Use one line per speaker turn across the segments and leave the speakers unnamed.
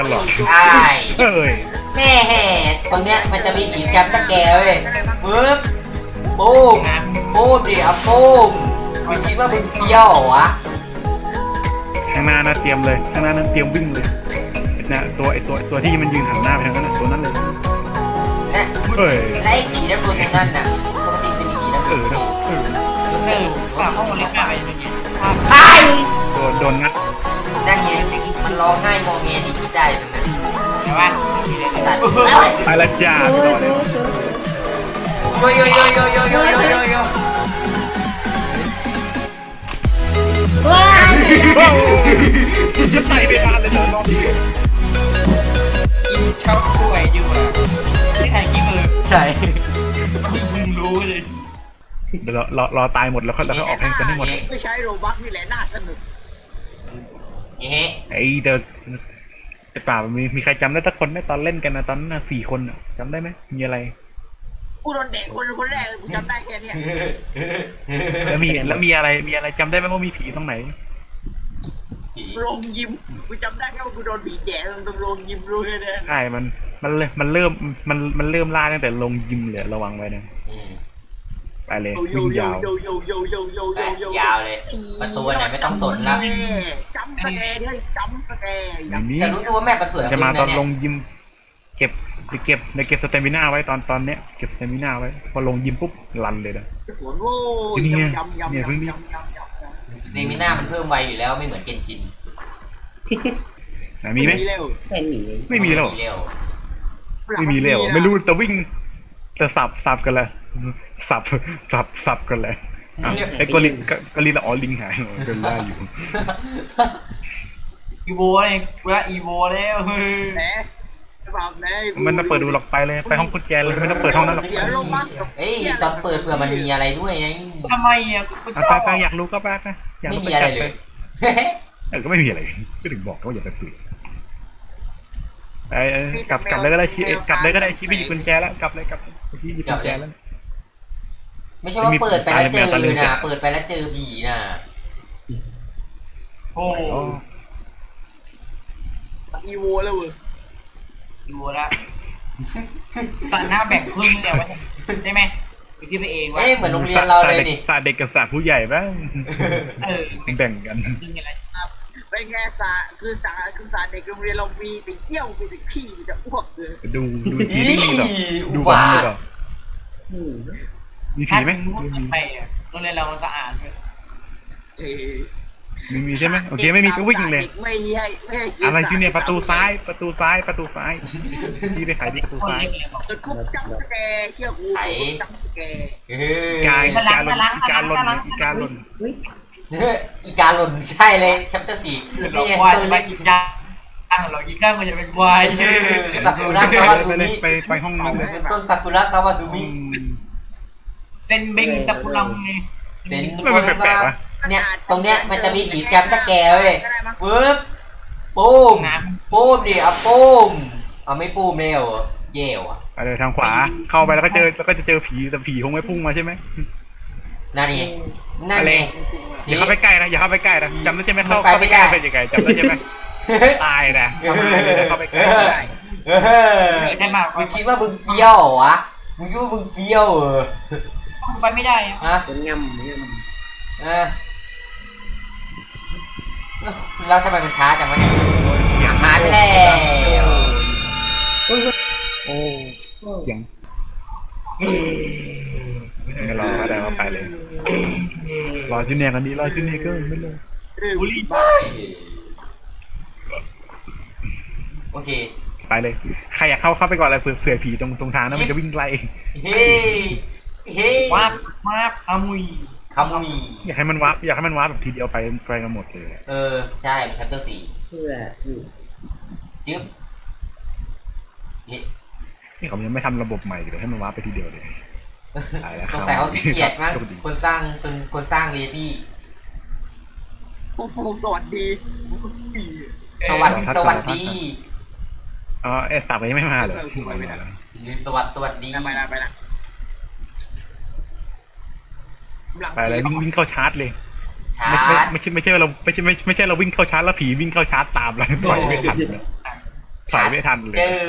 ตลอด
ใช่
เอ้ย
แม่แห่ตรงเนี้ยมันจะมีผีจำตะแกเว้ยปึ๊บปุ้มปุ้มดิเอาปุ้มมึงคิดว่ามึงเฟี้ยวเหรอวะ
ข้างหน้านะเตรียมเลยข้างหน้านั้นเตรียมวิ่งเลยไอ้นะตัวไอ้ตัวตัวที่มันยืนหันหน้าไปทางนั้นนะตัวนั้นเลย
และ
เอ้ย
และไอ้ผีด้านบนตรงนั้นน่ะปกติจะมีผีด้านบ
เออนนะเออ
เออฝากห้องเล็กอะไรอย่างเงี้ยภาพ
ไอ้
โดนโดนงัด
นั่นไง มันร้องไห้งอแงดีที่ใจมันนะ
แต่ว่าไม่มีอะไร
ตัด
ไปละจ้าไปรอเลย
โยโยโยโยโยโยโยโยโย
จะใส่ไปนานเลยเดี๋ยวรอบ
กินช็อปป่วยอยู่อะไม่ถ่ายคลิปเลย
ใช่
มึงรู้เลย
เดี๋ยวรอรอตายหมดแล้วก็แล้วก็ออกให้กันให้หมด
ไม่ใช้โรบักนี่แหละน่าสนุก
เงี้ย
ไอ้เดี๋ยวไอ้ป่ามีมีใครจำได้สักคนไหมตอนเล่นกันนะตอนนั้นนะสี่คนน่ะจำได้ไหมมีอะไร
กูโดนเด็กคนคนแรกเลยกูจำได้แค่เนี้ย
แล้วมีแล้วมีอะไรมีอะไรจำได้ไหมว่ามีผีตรงไหน
โรงยิมกูจำได้แค่ว่ากูโดนผีแดงตรงโรงยิมรู้แค่นั้น
ใช่มันมันเลยมันเริ่มมันมันเริ่มล่าตั้งแต่ลงยิมเลยระวังไว้นะ
อืม
ไปเลยวิ่ง
ยา
ว
ยโยโยโยโย
ไป
ยา
วเลย ประตูไหนไม่ต้องสนละ
จำสแกร์เนี่ยจำสแกร์
อย่างนี้
แต่รู้สึกว่าแม่ประสวย
จะมาตอนลง
ยิ
ม เก็บไปเก็บไปเก็บสเตมิน่าไว้ตอนตอนเนี้ยเก็บสเตมิน่าไว้ พอลงยิมปุ๊บรันเลยนะ
สวนโว้ย
นี่
ยำยำ
เนี่ย
ยำ
เพิ่งนี่
ยำ
สเตมิน่ามันเพิ่มไวอยู่แล้วไม่เหมือนเกนจิน
ไหนมีไหม
มีเร็ว
เป็นหมี
ไม่มีแล้วไม่มีแล้วไม่รู้แต่วิ่งแต่สับสับกันลย สับสับสับกันเลยอ้าวไอ้กอลินกกอลินละอ๋อลิงหายกันได้อยู่
อีโวเลยเวลาอีโวแล้วเฮ้ย
แหนแบบไหน
มันมาเปิดดูหรอกไปเลยไปห้องกุญแจเลยไม่ต้องเปิดห้องนั้นหรอก
เสียโรบักกับ
เฮ้ยจอมเปิดเผื่อมันมีอะไรด้วยไง
ทำไมอะกู
อะไปไปอยากรู้ก็ไปไปอยาก
ไม่
รู้
มี
ก็
อะไร
จัด
เล
ไป
ย
เออก็ไม่มีอะไรก็ถึงบอกว่าอย่าไปเปิดไอ้ไอ้กลับกลับเลยก็ได้ชี้เอ้ยกลับเลยก็ได้ชี้ไปหยิบกุญแจแล้วกลับเลยกลับชี้หยิบกุญแจแล้ว
ไม่ใช่ว่าเปิดไปแล้วเจอนะเปิดไปแล้วเจอผีนะ
โอ้
อ๋อ
อีโวแล้วเว้ย
อีโวแล้วตอนหน้าแบ่งครึ่งเลยว่าได้ไหมไปคิดไปเองว่า
เอ้ยเหมือนโรงเรียนเราเลยนี่
ศาสตร์เด็กกับศาสตร์ผู้ใหญ่บ้าง
เออ
แบ่งกัน
ครึ่งอะไร
เป็นไงสาคือสาคือสาเด็กโรงเรียนเรามีไปเที่ยวมีไปขี้มีจะอ้วกเลย
ดูดูผีไม่มีหรอกดูบ อลไม่หรอก
อืม
มี
ถ้า
ผีไหม
ถึงรู้กันไปอะโรงเรียนเรามันสะอาดเลย
เออ
มีมีใช่ไหมโอเคไม่มีก็วิ่งเลย
ด็กไม่ให้ไม่ให้ซื้
อะไร
สา
ที่เนี่ยประตูซ้ายประตูซ้ายประตูซ้ายที่ไปขายที่ประตู
คน
ซ้าย
เล็กเลยบอก
เกิดคุกจำสแกร์เชื่อกูจำสแกร์
เฮ้ย
กายการหล่นการหล่นการหล่น
อุ้ย
อีการหล่นใช่เลยชัปเตอร์สี่
เรา
นี่ไง
ควาย
ตัว
จะไป
เล็ก
อีกย่างเราอีกข้างมันจะเป็นควาย
ซากุระซาวา
ไป
ซุ
เลย
มิ
ไปไปห้องนั้นเลย
ต้นซากุระซาวาซุ
อื
มิ
ม
เซนเบงสักุลังไง
เซน
ไม่มันแปลกๆวะ
เนี่ยตรงเนี้ยมันจะมีผีจำตะแกเว้ยปึ๊บปุ้ม
น้
ปุ้มดิเอาปุ้มเอาไม่ปุ้มเลยเหรอเย่ว่ะ
ไปเลยทางขวา เข้าไปแล้วก็เจอแล้วก็จะเจอผีแต่ผีคงไม่พุ่งมาใช่ไหม
นั่นไงนั่น
อะไร
ไง
อย่าเข้าไปใกล้นะอย่าเข้าไปใกล้นะจำได้ใช่ไหมเข้า
มันไป
เข้าไป
ไม่
ใกล้
ได้
เป็นยังไงจำได้ใช่ไหมตายนะทำอะไรเลยนะเข้าไปใกล้ไม่ได้
เออำ
ใช่มาก
มึงคิดว่ามึงเฟี้ยวเหรอวะมึงคิดว่ามึงเฟี้ยวเหรอ
ไปไม่ได้อะ
ฮะ
เป็นงำง
เออแล้วทำไมมันช้าจังวะเนี่ยหายไปแล้วำ
อุ้ย
โอ้
โอ้
ยังไม่รอก็ได้ว่าไปเลย รอจูเนียร์กันดีรอจูเนียร์ก็ไม่เลย
บุรี
โอเค
ไปเลย ใครอยากเข้าเข้าไปก่อนเลยเผื่อเผื่อผีตรงตรงทางนั้นมันจะวิ่งไล่
เฮ้ เฮ้
วาบวาบอามุย
คำมี
อยากให้มันวับอยากให้มันวับแบบทีเดียวไปไปกันหมดเลย
เออ ใช่ชัปเตอร์สี่
เพื่ออยู่
จึ๊บเฮ้
นี่เขายังไม่ทำระบบใหม่เลยให้มันวับไปทีเดียวเลยตายแล้ว
สงสัยเขาขี้เกียจมั้ง
โชคดี
คนสร้างคนคนสร้างเลซี่
โอ้โหสวัสดี
สวัสดีสวัสดี
อ๋อเอสตับยังไม่มาเหรอ
หรือสวัสดีสวัสดี
ไปละไปละ
ไปเลยวิ่งวิ่งเข้าชาร์จเลย
ชา
ไม่ไม่
ร์จ
ไม่ใช่ไม่ใช่เราไม่ใช่ไม่ไม่ใช่เราวิ่งเข้าชาร์จแล้วผีวิ่งเข้าชาร์จตามเราต่อยไม่ทันเลยถอยไม่ทันเลย
เจอ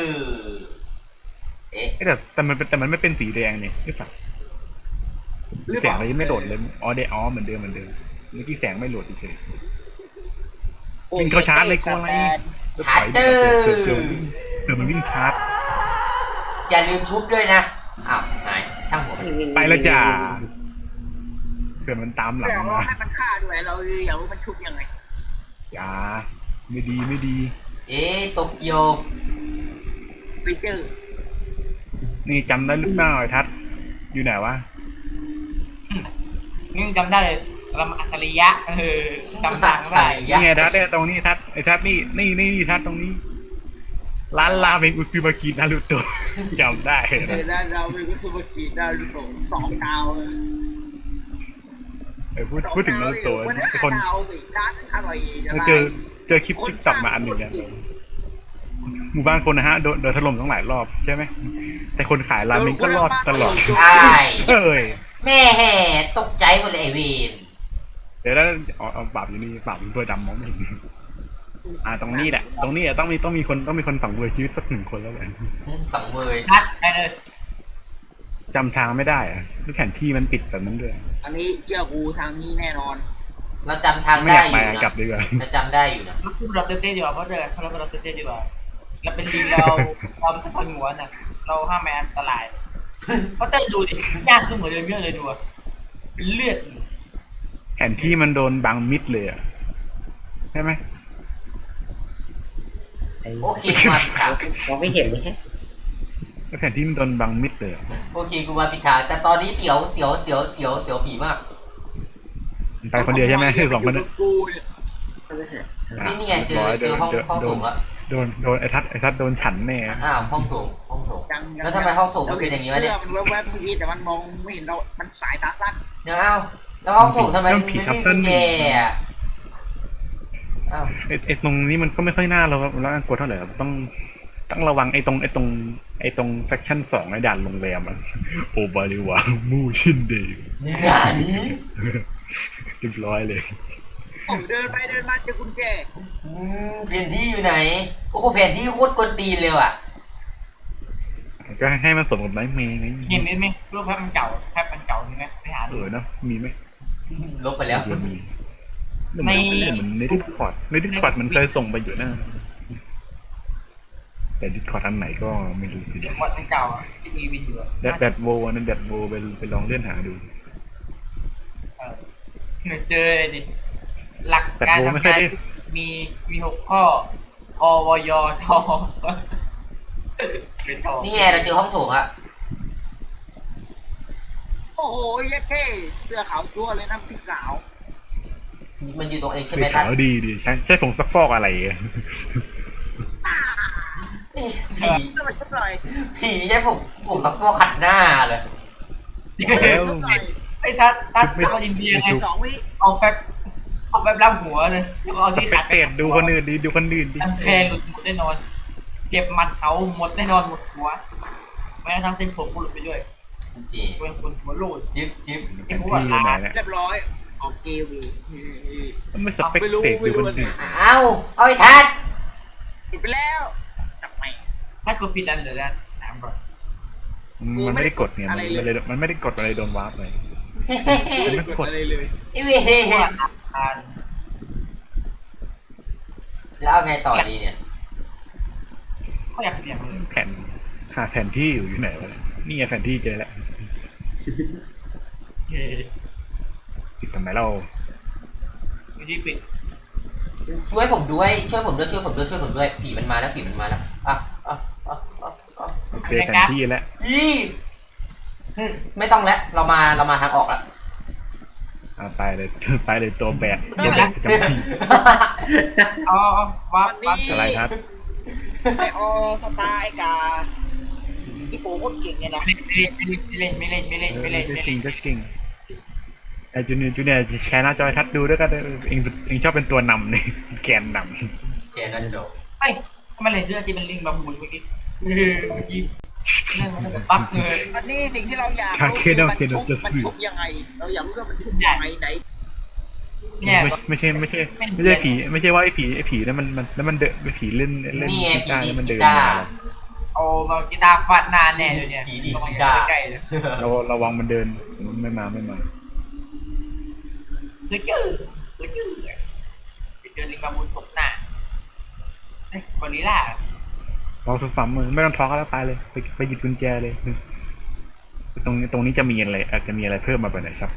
เอ๊ะ
เอ้ยแต่แต่มันเป็นแต่มันไม่เป็นสีแดงเนี่ยหรือเปล่า
หรือ
แส
เป
ง
ล่า
อะไรยังไม่โดดเลยอ๋อเดอ๋อเหมือนเดิมเหมือนเดิมเมื่อกี้แสงไม่โหลดเฉย วิ่งเข้าชาร์จเลยกลัวอะไร
ชาร์จเจอ
เกิดเกิดเกิดมันวิ่งชาร์จ
อย่าลืมชุบด้วยนะอ้าวหายช่างหัวมัน
ไปแล้วจ้า เกิดมันตามหลัง
แต่เรา
มา
ให้มันฆ่าด้วยเราอยากรู้มันชุบยังไง
อย่าไม่ดีไม่ดี
เอ๊ะโตเกียว
ไปเจอ
นี่จำได้หรือเปล่าไอ้ทัศน์อยู่ไหนวะ
นี่จำได้เลยเรามาอัจฉริยะเออจำทางได้
นี่ไงทัศน์เนี่ยตรงนี้ทัศน์ไอ้ทัศน์นี่นี่นี่นี่ทัศน์ตรงนี้ ร้านราเมงอุซุบากินารุโตะจำได้
เออแล้วเราเป็นกุศลกีดาวดูโตสองดาว
เออพูดพูดถึงนารุโตะ
วัน
ไอ้คน
ดาวอีกร้านอร่อยจะ
เจอเจอคลิปติ๊กต็อกมาอันหนึ่งเนี่ยหมู่บ้านคนนะฮะโดนโดนถล่มตั้งหลายรอบใช่ไหมแต่คนขายราเมงก็รอดตลอด
ใช่
เอ้ย
แม่แห่ตกใจหมดเลยไอเวน
เดี๋ยวแล้วเอาเอาปราบอยู่นี่ปราบเป็นตัวดำมองไม่เห็นอ่าตรงนี้แหละ ตรงนี้อะต้องมีต้องมีคนต้องมีคนสังเวยชีวิตสักหนึ่งคนแล้วแหละ
สังเวย
นัดไปเลย
จำทางไม่ได้อะหรือแผนที่มันปิดแบบนั้นด้วย
อันนี้เชื่อกูทางนี้แน่นอน
เราจำทาง
ไม่
ได้
อยาก
อ
ไป
ยู่
อะ
นะ
กลับดีกว่า
เราจำได้อยู่นะ
เราพูดเราเซฟเซฟดีกว่าเพราะเจอเราเราเซฟเซฟดีกว่าเราเป็นลิงเราเราไม่ใช่คนหัวน่ะเราห้ามแมอันตรายเพราะเต้ดูดิยากขึ้นเหมือนเดิมเยอะเลยดูอะเป็นเลือด
แผนที่มันโดนบังมิดเลยอะใช่ไหม
ไอ้
โอเคกูมาผิดทาง
มองไม่เห็นเลยฮะ
แผนที่มันโดนบังมิดเลยอะ
โอเคกูมาผิดทางแต่ตอนนี้เสียวเสียวเสียวเสียวเสียวผีมาก
ไปคนเดียวใช่ไหมสองคนนั้น
กูเนี่ย
ก็ไม่หา
อะ
นี่นี่ไงเจอ
รียบร้ย
เจอห้อง
โดน
ห้อง
โด
โถ
น
งละ
โดนโดนไอ้ทัศน์ไอ้ทัศน์โดนฉันแน่
อ้าวห้องโถงห้องโถง
ยังยัง
แล้วทำไมห้องโถงมันเป็นอย่างนี้วะเนี่ย
สื้อมันแวบๆเมื่อกี้แต่มันมองไม่เห็นเรา มันสายตาสั้น
เดี๋ยวเอาแล้วห้องโถงทำไมมันไม่มีกุญแจอะอ้าว
ไอ้ไอ้ตรงนี้มันก็ไม่ค่อยน่าเราเรากดเท่าไหร่ครับต้องต้องระวังไอ้ตรงไอ้ตรง ไอ้ตรงเซกชันสองไอ้ด่านโรงแรมอะโอบาริวามูชินเดย์
หนานี้
เรียบร้อยเลย
ผมเดินไปเดินมาเจอกุญแจ
อืมแผนที่อยู่ไหน โอ้โหแผนที่โคตรกวนตีนเลยว่ะ
ก็ให้มันสมกับไนท์เมย์ไง
เห็นไหมไหมรูปภาพมันเก่าภาพมันเก่าใช่ไหมไปหา
เอ
ดู
อเนอะมีไหม
ลบไปแล้ว
เดี๋ยวมี
ใน
เหมือนในดิสคอร์ดในดิสคอร์ดมันเคยส่งไปอยู่นะ แต่ดิสคอร์ดอันไหนก็ไม่รู้สิ
เด็กวัดมันเก่าอะที่มีวินอยู่อะ
แดดแดดโวนั่นแดดโวไปไปลองเล่นหาดู
เออเนี่ยเจอเลยดิหลัก
แต่
การ
โบไม่
ทำ
ค่อย
งาน
ได้
มีมีหกข้ออวยทเป็นทอ
นี่ไงเราเจอห้องโถงอะ
โอ้โหเยัดเท่เสื้อขาวจั่วเลยนะพี่สาว
มันอยู่ตรงเองใช่ไห
ไป
มท่า
ขานวดีดีใช่ใช่ผงซักฟอกอะไรอะ
นี่
เอ
ผี
อทำไมชุบหน่อย
ผีใช่ผมผมสักตัวขัดหน้าเลย
แล้ว
ชุบหน่อย
ไอ้ทัดทัดเอาดินเดียไง
สองวิ
เอาแฟบเอาแฟบล่างหัวเลยแล้วก็เอา
ส
ที่
เป
ขั
ก
ด
เตดดูคนอื่นดีดูคนอื่นดี
อันแคร์หลุดหมดแน่นอนเก็บมันเขาหมดแน่นอนหมดหัวแม้กระทั่งเส้นผมก็หลุดไปด้วย
จริง
เป็นคนหัวโลด
จิ๊บจิ๊บ
แผนที่อยู่ไหนเนี่ย
เรียบร้อยออกเกวี
ไม่สเปกเตดดูคนอื่น
เอาเอาไอ้ทัด
ปิดไปแล้วจับไม่
ถ้ากดผิดอันเหลือแล้วถามก่อน
มันไม่ได้กดเนี่ยมันมันเลยมันไม่ได้กดอะไรโดนวาร์ปเลย
ไม่ได้กดอะไรเลย
ไอ้เว
เพราะว่าอ่าน
แล้วเอาไงต่อดีเนี่ย
เขาอยากเสียงเลย
แผนหาแผนที่อยู่อยู่ไหนวะเนี่ยนี่ไงแผนที่เจอแล้วติดทำไมเรา
วิธีปิด
ช่วยผมด้วยช่วยผมด้วยช่วยผมด้วยช่วยผมด้วยผีมันมาแล้วผีมันมาแล้วอะอะอะอะอะ
เจอแผนที่แล้ว
อีอืมไม่ต้องแล้ว เรามาเรามาทางออกแล้ว
อ่าตายเลยตายเลยตัวแบกตัวแบกประจำที่
อ๋อว่า
วัน
ว่า
นี้
อะไรครับ
ไอออสไตล์กาที่โปโคตรเก่งไงนะ
ไม่เล่นไม่เล่นไม่เล่นไม่เล่นไม่เล่นไม่
จริ
เล่
ง
น
ก็จริงไอจูเนียร์จูเนียร์แชร์หน้าจอยทัดดูด้วยกันเองเองชอบเป็นตัวนำเนี่ยแกนน
เชนนั่นโด
เฮ้ยทำไมเลยเรื่องจีเป็นลิงบาบูนเมื่อกี้ เมื่อกี้เรื่องมันจะปักเลย
วันนี้สิ่งที่เราอยากรู้คือมันชุบมันชุบยังไง เราอยากรู้ว่ามันชุบยังไงไหนำ
เนี่ย
ไม่ไม่ใช่ไม่ใช่ไม่ใช่ผี ไม่ใช่ว่าไอ้ผีไอ้ผีนั้นมันมันแล้วมันเดินไอ้ผีเล่นเล่น
นี่ไง
กีตาร์
ผี
แล้วมัน
กี
เดิน
ตา
มา
ร์
เอามากีตาร์ฟาดหนานแน่เลยเนี่ย
ผีดีด
ระวัง
กีตาร์
ใกล้ๆเลย
เราระวังมันเดินไม่มาไม่มา
คือจื้อคือจื้อไปเจอลิงบาบูนตกหน้าเฮ้ยกอริ ลล่า
เราสุดฝัมมือไม่ต้องท้อก็แล้วตายเลยไปไปหยิบกุญแจเลย ตรงนี้ตรงนี้จะมีอะไรอาจจะมีอะไรเพิ่มมาไปไหนอยครับ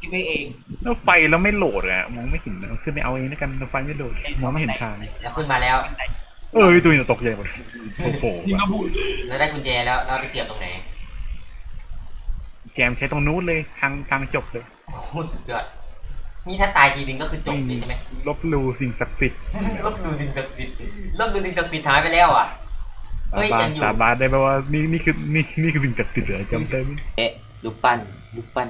คิดไปเอง
แล้วไฟเราไม่โหลดอะมองไม่เห็นเราขึ้นไปเอาเองแล้วกันเราไฟไม่โหลดมองไม่เห็นทาง
แล้วขึ้นมาแล้ว
เออตัวนี้ตกใจหมดโอ้โห
ลิงบาบูน
แล้วได้กุญแจแล้วเราไปเสียบตรงไหน
แกมใช้ตรงนู้นเลยทางทางจบเลย
โอ้โหสุดยอด นี่ถ้าตายทีนึงก็คือจบเลยใช่ไหม
ลบลูสิ่งศักดิ์สิทธิ์
ลบดูสิ่งศักดิ์สิทธิ์ลบดูสิ่งศักดิ์สิทธิ์หายไปแล้วอะเฮ้ย
สาบา
ยั
น
งอยู่
สาบานได้ไหมว่านี่นี่คือนี่นี่คือสิ่งศักดิ์สิทธิ์เหรอจำได้ไหม
เอ๊ะลูกปั้นลูกปั้น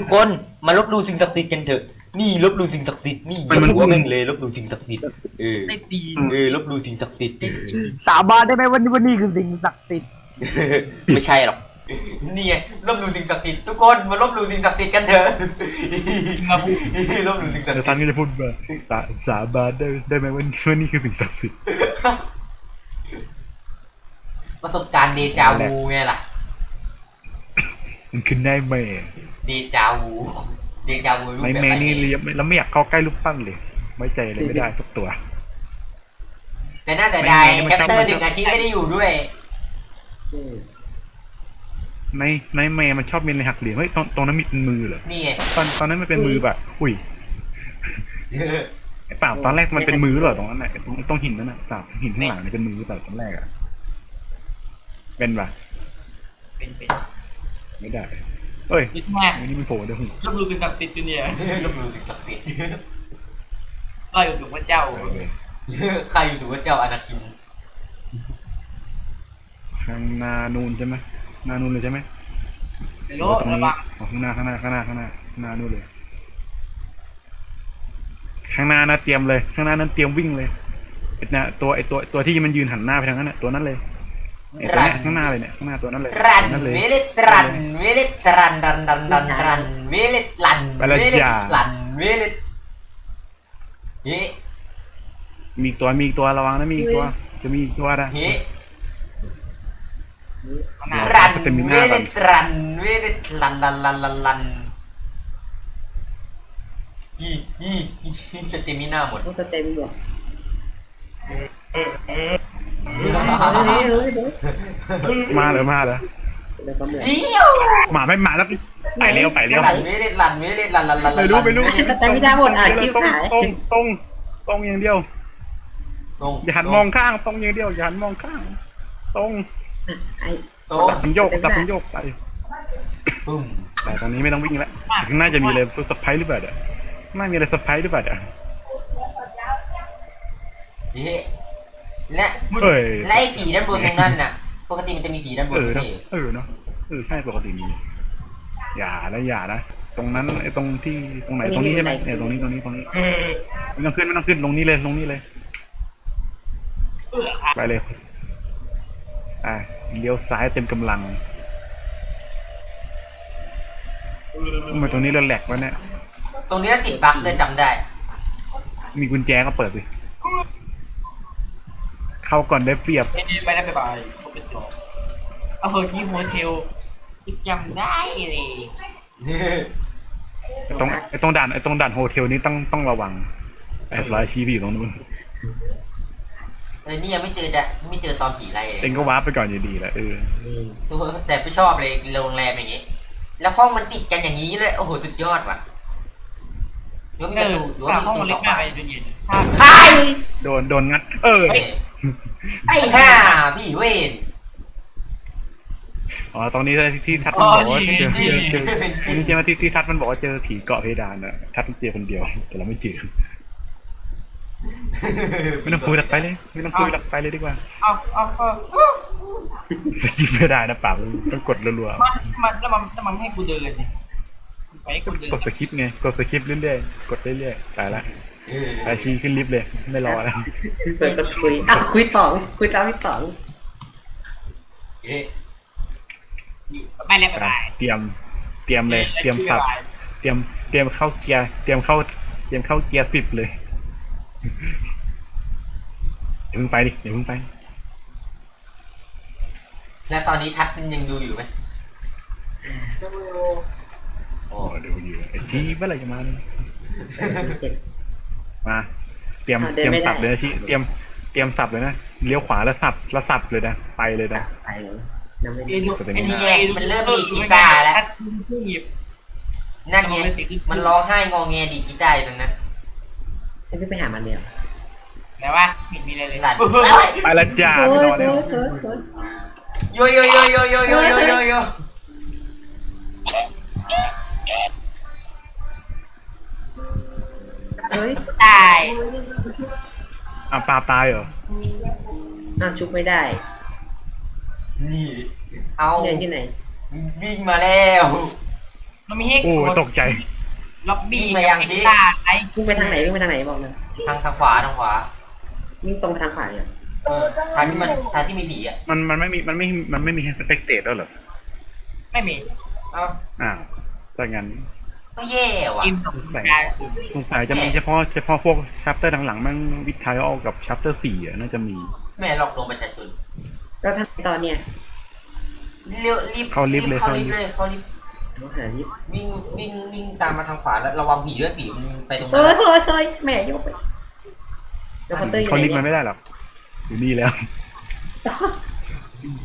ทุกคนมาลบดูสิ่งศักดิ์สิทธิ์กันเถอะนี่ลบดูสิ่งศักดิ์สิทธิ์นี่อย่าหัวแม่งเลยลบดูสิ่งศักดิ์สิทธิ์เออ
ได้ตีน
เออลบดูสิ่งศักดิ์สิทธิ์
สาบานได้ไหมวันนี้วันนี้คือสิ่งศักดิ์สิทธิ์
ไม่ใช่หรอก นี่ไงลบดูสิ่งศักดิ์สิทธิ์ทุกคนมาลบดูสิ่งศักดิ์สิทธิ์กันเถอะ
ลิงบาบูน
ลบดูสิ่งศัก
แต่
ดิ์
ท่า
สิทธิ์
นก็จะพูดว่าสาสาบานได้ได้ไหมว่าว่านี่คือสิ่งศักดิ์สิทธิ์
ประสบการณ์เดจาวูไงล่ะ
มันคือได้แม่
เดจาวูเดจาวูรูป
ไม่
แบบ
แม่
ไหน
นี่เรียบแล้วไม่อยากเข้าใกล้ลูกปั้นเลยไว้ใจเลยไม่ได้ทุกตัว
แต่น่าแต่ใดาย
ไม่
แชปเตอร์
ไม่
หนึ่งอาชีพไม่ได้อยู่ด้วย
อืม
ในในแม่มันชอบมีอะไรหักเหลี่ยมเฮ้ยตรงตรงนั้นมีเป็นมือเหรอ
นี่ไง
ตอนตอนนั้นมันเป็นมือแบบอุ้ยไอ้เปล่าตอนแรกมันเป็นมือเหรอตรงนั้นน่ะไอ้ตรงตรงหินนั่นน่ะเปล่าหินข้างหลังนี่เป็นมือหรือเปล่าตอนแรกอะเป็นปะ
เป็นเป็น
ไม่ได้เอ้ย
ยึดมาก
อันนี้มันโผล่เดี๋ยวหู
ลบลูสิ่งศักดิ์สิทธิ์อยู่เนี่ย
ลบดูสิ่งศักดิ์สิทธิ์
ก็อยู่กับพระเจ้า
เลย
ใครอยู่ถือว่าเจ้าอนาคิน
ข้างหน้านูนใช่ไหม หน้านูนเลยใช่ไหม
ไม่
หรือ
รู้
ว่าตรง
ระ
นี้
วัง
อ๋อข้างหน้าข้างหน้าข้างหน้าข้างหน้าข้างหน้านู่นเลย ข้างหน้านะเตรียมเลย ข้างหน้านั้นเตรียมวิ่งเลยไอ้นะตัวไอตัวตัวที่มันยืนหันหน้าไปทางนั้นน่ะตัวนั้นเลยไอตัวเนี้ยข้างหน้าเลยเนี่ยข้างหน้าตัวนั้นเลย
รัน
ตัวนั้นเลย
เวลิตรันเวลิตรันรันรันรันรันเวลิตลัน
ไปแล้ว
เวลิต
จ้า
ลันเวลิตเฮ้
มีอีกตัวมีอีกตัวระวังนะมีอีกตัวจะมีอีกตัวนะ
เฮ้
ขนาด
รัน
สเตมิ
เว
น่าก่อน
ลิตรันเวลิตลันลันลันลันลันยี่ยี่สเตมิน่าหมด
ต้องสเต็มบวก
มาเลยมาเลย
แล้วก็เหมือน
เดี่ยว
มาไม่มาแล้วไปเร็วไปเร็ว
รันเวลิตลันเวลิตลันลันลันลัน
ไม่รู้ไม่รู้
แต่ไม่ได้หมดอะคลิป
ตรง
หาย
ตรงตรงตรงอย่างเดียว
ตรง
อย่าหันมองข้างตรงอย่างเดียวอย่าหันมองข้าง ตรง
ไอ้
ตรง
ตัดสัญโยกตัดสัญโยกไป
ปุ้ม
แต่ตอนนี้ไม่ต้องวิ่งแล้วข้างหน้าจะมีอะไรสไปร์หรือเปล่าเดี๋ยวน่ามีอะไรสไปร์หรือเปล่าเดี๋ยว
เฮ้และ
เอ้ย
และไอ้ผีด้านบนตรงนั้นน่ะ ปกติมันจะมีผีด้านบน
เออ
ไม่
เนาะ
ใช่เหรอ
เออเนาะเออใช่ปกติมีอย่านะอย่านะตรงนั้นไอ้ตรงที่ตรงไหนตรงนี้ใช่ไหมเนี่ยตรงนี้ตรงนี้ตรงนี้ไม่ต้องขึ้นไม่ต้องขึ้นลงนี้เลยลงนี้เลย
เอื้อครับ
ไปเลย อ่าเลี้ยวซ้ายเต็มกำลังทำไมตรงนี้เราแหลกวะเนี่ย
ตรงนี้ติดบั๊กเลยจำได้
มีกุญแจก็เปิดสิเข้าก่อนได้เปรียบ
เอ็นดีไปได้ไปบายเขาเป็นจบเอาเฮอร์ที่โฮเทลจำได้เลย
ไอ้ตรงไอ้ตรงด่านไอ้ตรงด่านโฮเทลนี้ต้องต้องระวังไอ้สไลด์ชีพอยู่ตรงนู้น
เออนี่ยังไม่เจอดะไม่เจอตอนผีไล่เลย
เองก็วาร์ปไปก่อนอยู่ดีแหละเออ
อืม
แต่ไม่ชอบเลยโรงแรมอย่างงี้ แล้วห้องมันติดกันอย่างนี้เลยโอ้โหสุดยอดว่ะหรือว่ามี
เอ
ประ
อ
ตูหรือว่า
ห้อง
มี
มัน
ประ
เล็
ตู
ก
สอง
มาก
บาน
เลยจนเย็น
ไอ้
โดนโดนงัด เออ
เฮ้ยไอ้ห่าพี่เวน
อ๋อตรงนี้ที่ทัดมันบอกว่าเจอเจอเจอนี่ใช่ไหมที่ที่ทัดมันบอกว่าเจอผีเกาะเพดานอะทัดมันเจอคนเดียว แต่เราไม่เจอ ไม่ต้องคุยหลักไปเลย ไม่ต้องคุยหลักไปเลยดีกว่า
เอาเอาเอา
สกิปไม่ได้นะปากต้องกดรัว
มันมันแล้วมันแล้วมันไม่ให้กูเดินดิไปให้กูเดิน
ๆกดสกิปไงกดสกิปเรื่อยๆกดเรื่อยๆตายละ
เออ
ตายชี้ขึ้นลิฟต์เลย ไม่รอแล้ว
เปิดกดคุยอะคุยต่อคุยตามพี่ต่อง
เอ๊ะ
ไปแล้วไป
เตรียม เตรียมเลย เตรียมสับเตรียมเตรียมเข้าเกียร์เตรียมเข้าเตรียมเข้าเกียร์สิบเลย อย่าเพิ่งไปดิอย่าเพิ่งไป
แล้วตอนนี้ทัดมันยังดูอยู่ไหม
ดู
โอ้ดูอยู่ไอ้ที่เมื่อไหร่จะมาเนี่ย
เจ็ด
มา เตรียม
อะ
เต
เดิ
รี
น
ยม
ไม่ได้
สับเลยนะชิเตรียมเตรียมสับเลยนะเลี้ยวขวาแล้วสับแล้วสับเลยนะไปเลยนะ
ไปเลยน้ำไม่
เอ็
ได้
นดู
จะเป็น
เอ็นดู
นี่ไงมันเริ่มดีดกีตาร์แล้ว
ที่หยิบ
นั่นไงมันร้องไห้งอแงดีดกีตาร์อยู่ตรงนั้น
ไม่ไปหามันเดียว
ไหนวะเห็นมีอะไรเลย
หลาน
ไปและจ้า
โอ้
ไป
ย
นอนแล้ว
โอ้ยโอ้ยโอ้ย
โยโยโยโยโยโยโยโยโย
เฮ้ย
ตาย
อะปลาตายเหรอ
อ้าวชุบไม่ได้
นี่ เอา
เนี่ยที่ไหน
วิ่งมาแล้ว
มันมีให้
โอ้ยตกใจ
ล็อบบี้
วิ่งมา
กับ
ยัง
เอ็ก
สิ
ซ์ตร้าไอ้
วิ่งไปทางไหนวิ่งไปทางไหนบอกหนะ
ทางทางขวาทางขวา
วิ่งตรงไปทางขวาเนี่ย
เออทางที่มันทางที่มีผีอะ
มันมันไม่มีมันไม่มันไม่มีสเปกเตตแล้วเหรอ
ไม่มี
เอ้า
อ้าวถ้างั้น
ก็แย่ว่ะ
อิมกับการสูง
สงสัยจะมีเฉพาะเฉพาะพวกชัปเตอร์หลังๆมันวิทยอกับชัปเตอร์สี่อะน่าจะมี
แม่หลอกลวงประชาชน
แล้วทางตอนเนี่ย
เร็วรีบ
เข้าลิฟต์เลย
เข้า
เข้าลิ
ลิ
ฟ
ฟ
ต์
ต์เลยเข้าลิฟต์
เราหาลิฟต์
วิ่งวิ่งวิ่งตามมาทางขวาแล้วระวังผีด้วยผีมันไปตรง
เฮ้
นั้
ย
น
เฮ้ยเฮ้ยแม่ยกไปแล้วคอนเตอร์อยู่
เขา
ไหน
ลิฟต์มัน
เนี่ย
ไม่ได้หรอกอยู่นี่แล้ว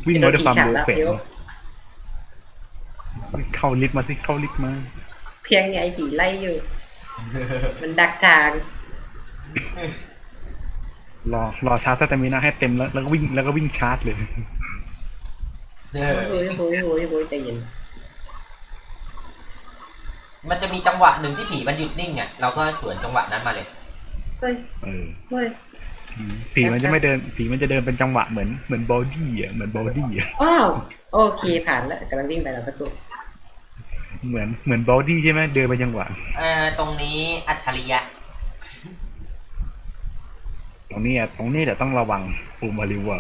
วิ่งมาด้วยความเร็วแฝงเข้าลิฟต์มาสิเข้าลิฟต์มา
เพียงไงผีไล่อยู่ มันดักทาง
รอรอชาร์จสเตมินาให้เต็มแล้วแล้วก็วิ่งแล้วก็วิ่งชาร์จเลย
เอ
โอ้
อย
โอ้ยโอ้ยโอ้ยโอ้ยใจเย็น
มันจะมีจังหวะหนึ่งที่ผีมันหยุดนิ่งอะเราก็สวนจังหวะนั้นมาเลย
เฮ้ย
เออ
เฮ้ย
ผีมันจะไม่เดินผีมันจะเดินเป็นจังหวะเหมือนเหมือนบอดี้อะเหมือนบอดี้อะ
อ้าวโอเคผ่านแล้วกำลังวิ่งไปแล้วประตู
เหมือนเหมือนบอดี้ใช่ไหมเดินเป็นจังหวะ
เออตรงนี้อัจฉริยะ
ตรงนี้อะตรงนี้เดี๋ยวต้องระวังปูมาริวะ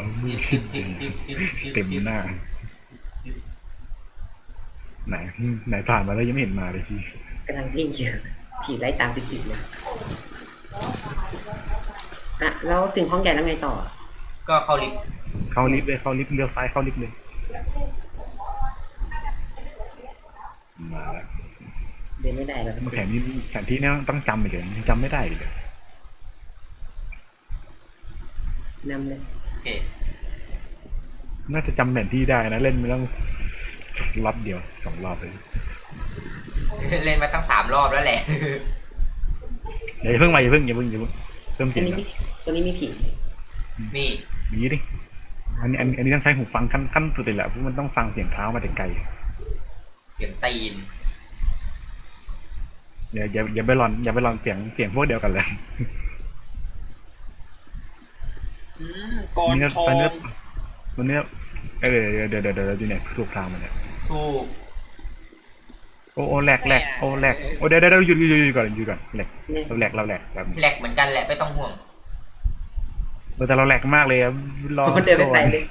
จิ๊บจิ๊บจิ๊บจิ๊บจิ๊บจิ๊บ
เต็ม
จิ๊บ
หน้าไหนไหนผ่านมาแล้วยังไม่เห็นมาเลยพี่
กำลังวิ่งอยู่ผีไล่ตามติดๆเลยอะแล้วถึงห้องใหญ่แล้วไงต่อ
ก็เข้าลิฟต์
เข้าลิฟต์เลยเข้าลิฟต์เลี้ยวซ้ายเข้าลิฟต์เลยมาแล้ว
เดินไม่ได้แล้ว
แผนที่แผนที่เนี่ยต้องจำอีกเลยจำไม่ได้อีกเลย
นำเลย
โอเค
น่าจะจำแผนที่ได้นะเล่นไม่ต้องรอบเดียวสองรอบเลย
เล่นมาตั้งสามรอบแล้วแหละ
อย่าเพิ่งมาอย่าเพิ่งอย่าเพิ่งอย่าเพิ่งเริ่ม
อั
เสี
น
ยง
นี้
แล้ว
มีตัวนี้มีผี
นี่
หนีดิอันนี้อันนี้อันนี้ต้องใช้หูฟังขั้นขั้นสุดเลยแหละเพราะมันต้องฟังเสียงเท้ามาแต่ไกล
เสียงตีน
อย่าอย่าอย่าไปรอนอย่าไปรอนเสียงเสียงพวกเดียวกันเลย
อืมก่อน
มันเนื้อ
ทอ
มัน
ง
เนื้อมันเนื้อเออเดี๋ยวเดี๋ยวเดี๋ยวเดี๋ยวดูเนี่ยถูกทางมันเนี่ย
ถูก
โอ้โอ้แหลกแหลกโอ้แหลกโอ้เดี๋ยวเดี๋ยวเดี๋ยวหยุดหยุดหยุดหยุดก่อนหยุดก่อนแหลก
เนี่ย
เราแหลกเราแหลกแบบนี้
แหลกเหมือนกันแหละไม่ต้องห่วง
เออแต่เราแหลกมากเลยอะรอ
มันเดินไปไกลเลย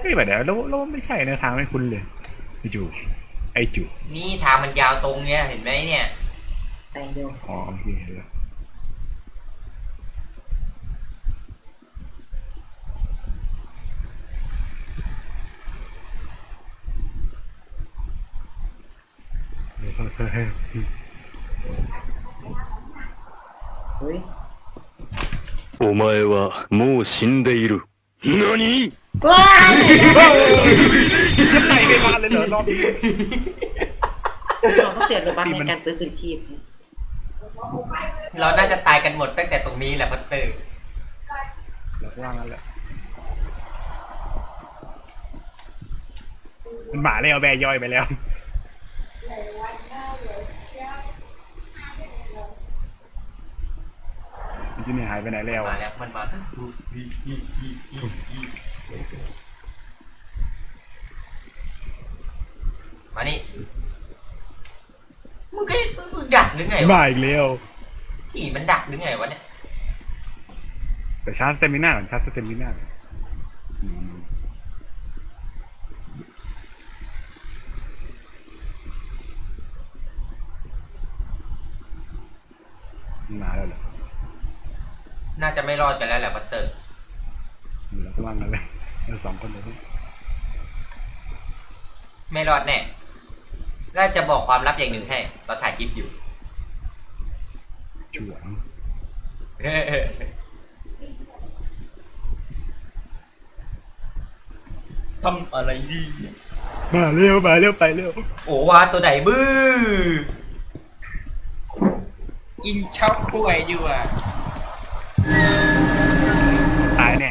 เฮ้ยแบบเดี๋ยวเราเราไม่ใช่ในะทางไม่คุ้นเลยไอจูไอจู
นี่ทางมันยาวตรงเนี้ยเห็นไหมเนี่ย
ไปเร็ว
อ๋อโอเคเห็นแล้วเดี๋ยวค่อยๆ
เฮ้ย
お前はもう死んでいる。何
ว้าย
ไปไม่มาเลยเหรอรอบนี้
เราก็เสียโลบัคในการฟื้นคืนชีพ
เราน่าจะตายกันหมดตั้งแต่ตรงนี้แหละพัตเตอร์
เราว่างั้นแหละมันหมาแล้วแบร์ย่อยไปแล้ว มันจะเนี่ยหายไปไหนแล้ว
มา
อะ
แล้วมันมามานี่มึงก็มึงดักหรือไง
มาวะอีกแล้ว
ผีมันดักหรือไงวะเนี่ย
แต่ชาร์จสเตมิน่าก่อนชาร์จสเตมิน่าก่อ นอืม
น่าจะไม่รอดกันแล้วแหละพัตเตอร์
เหลือก็ว่างกันเลยเราสองคนเลย
ไม่รอดแน่น่าจะบอกความลับอย่างหนึ่งให้ เราถ่ายคลิปอยู่
ชั่ว
ทำอะไรดี
มาเร็วมาเร็วไปเร็ว
โอ้วาตัวไหนบื้อ
กินช็อกคุยดีกว่า
ตายแน่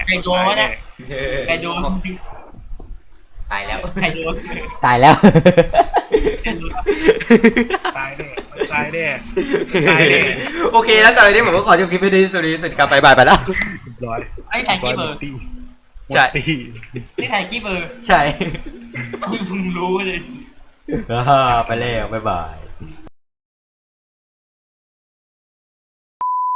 ใครโดนวะเนี่ยใครโดน
ตายแล้ว
ใครโดน
ตายแล้ว
ตายแน่ตายแน่ตายแน่
โอเคแล้วตอนนี้ผมก็ขอจบคลิปไปดีสวัสดีสวัสดีครับบายบายไปแล้ว
ร้อย
ไอ้ถ่ายคลิปเบอร์
ตี
ใช่
ตี
นี่ถ่ายคลิปเบอร์
ใช่
คุณเพิ่งรู้เลย
อ่าไปแล้วบายบาย